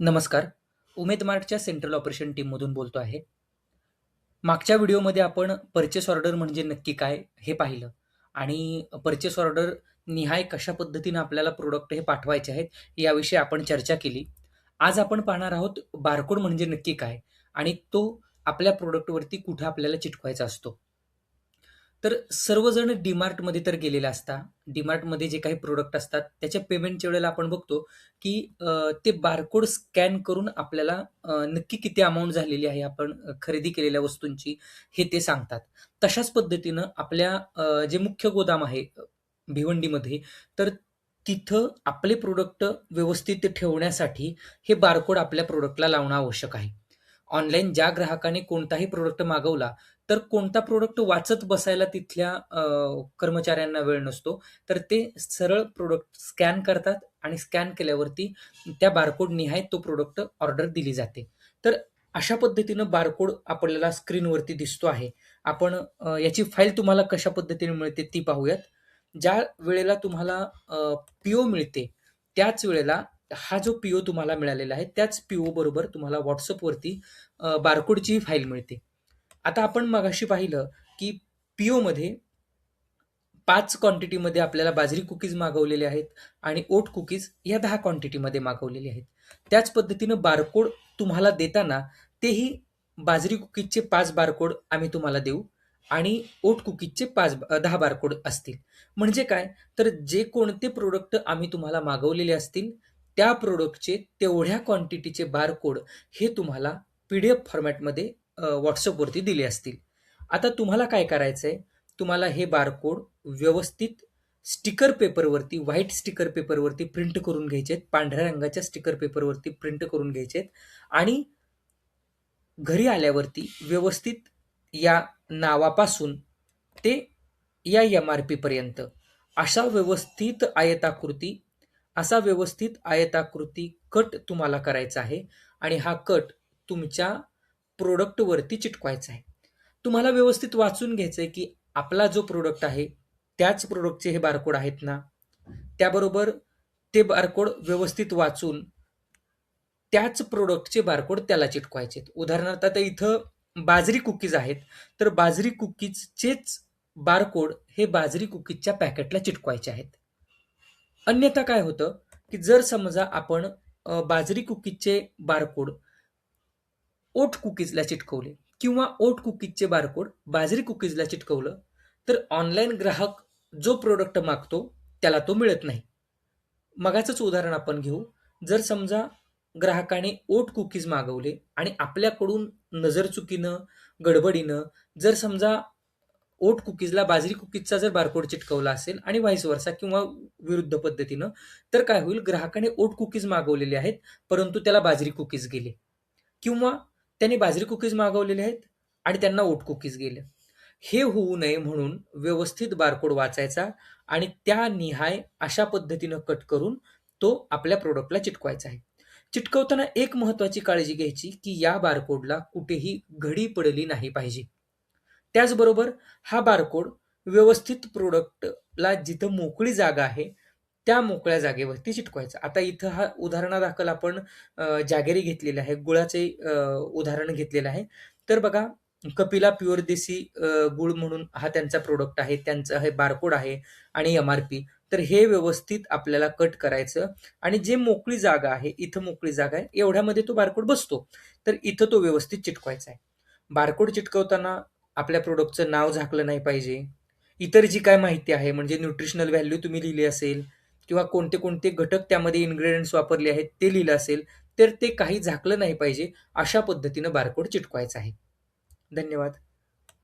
नमस्कार. उमेद मार्टच्या central operation टीममधून बोलतो आहे. मागच्या व्हिडिओमध्ये आपण पर्चेस ऑर्डर म्हणजे नक्की काय हे पाहिलं आणि पर्चेस ऑर्डर निहाय कशा पद्धतीनं आपल्याला प्रोडक्ट हे पाठवायचे आहेत याविषयी आपण चर्चा केली. आज आपण पाहणार आहोत बारकोड म्हणजे नक्की काय आणि तो आपल्या प्रोडक्टवरती कुठं आपल्याला चिटकवायचा असतो. तर सर्वजण डीमार्टमध्ये तर गेलेले असता डीमार्टमध्ये जे काही प्रोडक्ट असतात त्याच्या पेमेंटच्या वेळेला आपण बघतो की अ, ते बारकोड स्कॅन करून आपल्याला अ, नक्की किती अमाऊंट झालेली आहे आपण खरेदी केलेल्या वस्तूंची हे ते सांगतात. तशाच पद्धतीनं आपल्या अ, जे मुख्य गोदाम आहे अ, भिवंडीमध्ये तर तिथं आपले प्रोडक्ट व्यवस्थित ठेवण्यासाठी हे बारकोड आपल्या प्रोडक्टला लावणं आवश्यक आहे. ऑनलाईन ज्या ग्राहकाने कोणताही प्रोडक्ट मागवला तर कोणता प्रोडक्ट वाचत बसायला तिथल्या कर्मचाऱ्यांना वेळ नसतो. तर ते सरळ प्रोडक्ट स्कॅन करतात आणि स्कॅन केल्यावरती त्या बारकोड निहाय तो प्रोडक्ट ऑर्डर दिली जाते. तर अशा पद्धतीनं बारकोड आपल्याला स्क्रीनवरती दिसतो आहे. आपण याची फाईल तुम्हाला कशा पद्धतीने मिळते ती पाहूयात. ज्या वेळेला तुम्हाला पी-ओ मिळते, त्याच वेळेला हा जो पीओ तुम्हाला मिळालेला आहे, त्याच पीओ बरोबर तुम्हाला व्हॉट्सअपवरती बारकोडची फाईल मिळते. आता आपण मगाशी पाहिलं की पीओमध्ये पाच क्वांटिटीमध्ये आपल्याला बाजरी कुकीज मागवलेले आहेत आणि ओट कुकीज या दहा क्वांटिटीमध्ये मागवलेले आहेत. त्याच पद्धतीनं बारकोड तुम्हाला देताना तेही बाजरी कुकीजचे पाच बारकोड आम्ही तुम्हाला देऊ आणि ओट कुकीजचे पाच दहा बारकोड असतील. म्हणजे काय? तर जे कोणते प्रोडक्ट आम्ही तुम्हाला मागवलेले असतील, त्या प्रोडक्टचे तेवढ्या क्वांटिटीचे बारकोड हे तुम्हाला पी-डी-एफ फॉर्मॅटमध्ये व्हॉट्सअपवरती दिले असतील. आता तुम्हाला काय करायचं आहे तुम्हाला हे बारकोड व्यवस्थित स्टिकर पेपरवरती, व्हाईट स्टिकर पेपरवरती प्रिंट करून घ्यायचे आहेत. पांढऱ्या रंगाच्या स्टिकर पेपरवरती प्रिंट करून घ्यायचे आहेत आणि घरी आल्यावरती व्यवस्थित या नावापासून ते या एम आर पीपर्यंत अशा व्यवस्थित आयताकृती असा व्यवस्थित आयताकृती कट तुम्हाला करायचा आहे आणि हा कट तुमच्या प्रोडक्टवरती चिटकवायचा आहे. तुम्हाला व्यवस्थित वाचून घ्यायचं आहे की आपला जो प्रोडक्ट आहे, त्याच प्रोडक्टचे हे बारकोड आहेत ना? त्याबरोबर ते बारकोड व्यवस्थित वाचून त्याच प्रोडक्टचे बारकोड त्याला चिटकवायचे आहेत. उदाहरणार्थ आता इथं बाजरी कुकीज आहेत, तर बाजरी कुकीजचेच बारकोड हे बाजरी कुकीजच्या पॅकेटला चिटकवायचे आहेत. अन्यथा काय होतं, की जर समजा आपण बाजरी कुकीजचे बारकोड ओट कुकीजला चिटकवले किंवा ओट कुकीजचे बारकोड बाजरी कुकीजला चिटकवलं, तर ऑनलाईन ग्राहक जो प्रोडक्ट मागतो त्याला तो मिळत नाही. मगाचंच उदाहरण आपण घेऊ. जर समजा ग्राहकाने ओट कुकीज मागवले आणि आपल्याकडून नजरचुकीनं, गडबडीनं जर समजा ओट कुकीजला बाजरी कुकीजचा जर बारकोड चिटकवला असेल आणि व्हाईस वर्षा किंवा विरुद्ध पद्धतीनं, तर काय होईल ग्राहकाने ओट कुकीज मागवलेले आहेत, परंतु त्याला बाजरी कुकीज गेले किंवा त्याने बाजरी कुकीज मागवलेले आहेत आणि त्यांना ओट कुकीज गेले. हे होऊ नये म्हणून व्यवस्थित बारकोड वाचायचा आणि त्या निहाय अशा पद्धतीनं कट करून तो आपल्या प्रोडक्टला चिटकवायचा आहे. चिटकवताना एक महत्त्वाची काळजी घ्यायची, की या बारकोडला कुठेही घडी पडली नाही पाहिजे. त्याचबरोबर हा बारकोड व्यवस्थित प्रोडक्टला जिथं मोकळी जागा आहे, त्या मोकळ्या जागेवरती चिटकवायचा. आता इथं हा उदाहरणादाखल आपण जागेरी घेतलेलं आहे, गुळाचे उदाहरण घेतलेलं आहे. तर बघा कपिला प्युअर देसी गुळ म्हणून हा त्यांचा प्रोडक्ट आहे. त्यांचा हे बारकोड आहे आणि एम-आर-पी. तर हे व्यवस्थित आपल्याला कट करायचं आणि जे मोकळी जागा आहे, इथं मोकळी जागा आहे, एवढ्यामध्ये तो बारकोड बसतो. तर इथं तो व्यवस्थित चिटकवायचा आहे. बारकोड चिटकवताना आपल्या प्रोडक्टचं नाव झाकलं नाही पाहिजे. इतर जी काय माहिती आहे म्हणजे न्यूट्रिशनल व्हॅल्यू तुम्ही लिहिली असेल किंवा कोणते-कोणते घटक त्यामध्ये इन्ग्रीडियंट्स वापरले आहेत ते लिहिलं असेल, तर ते काही झाकलं नाही पाहिजे. अशा पद्धतीनं बारकोड चिटकवायचा आहे. धन्यवाद.